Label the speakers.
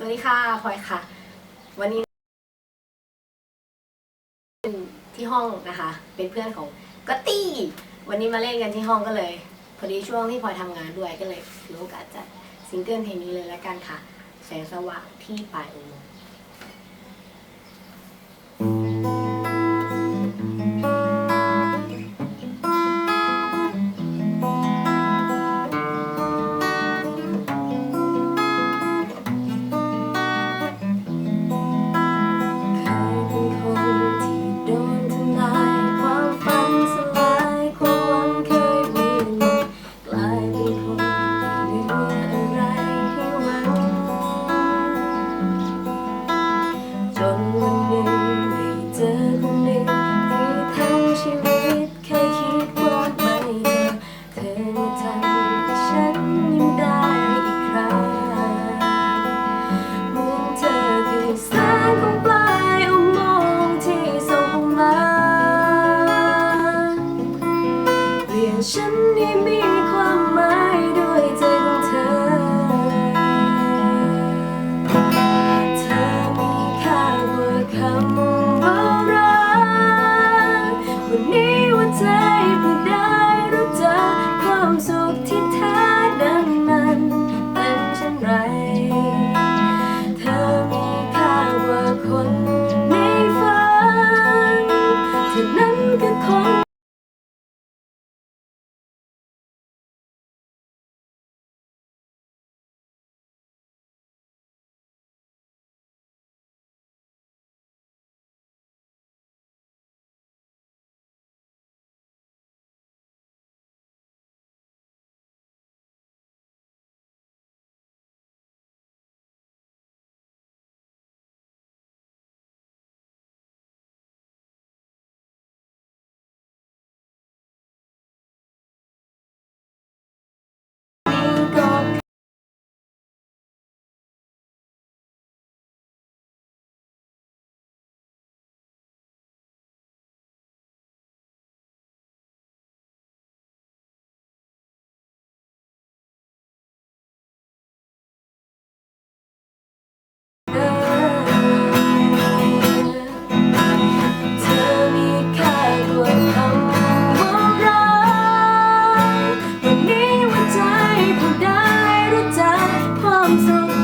Speaker 1: สวัสดีค่ะพลอยค่ะ วันนี้ที่ห้องนะคะ เป็นเพื่อนของกตี้ วันนี้มาเล่นกันที่ห้องก็เลย พอดีช่วงที่พลอยทำงานด้วยก็เลยถือโอกาสจัดซิงเกิลเพลงนี้เลยละกันค่ะ แสงสว่างที่ปลายอุโมงค์ 忘了你的。come I'm so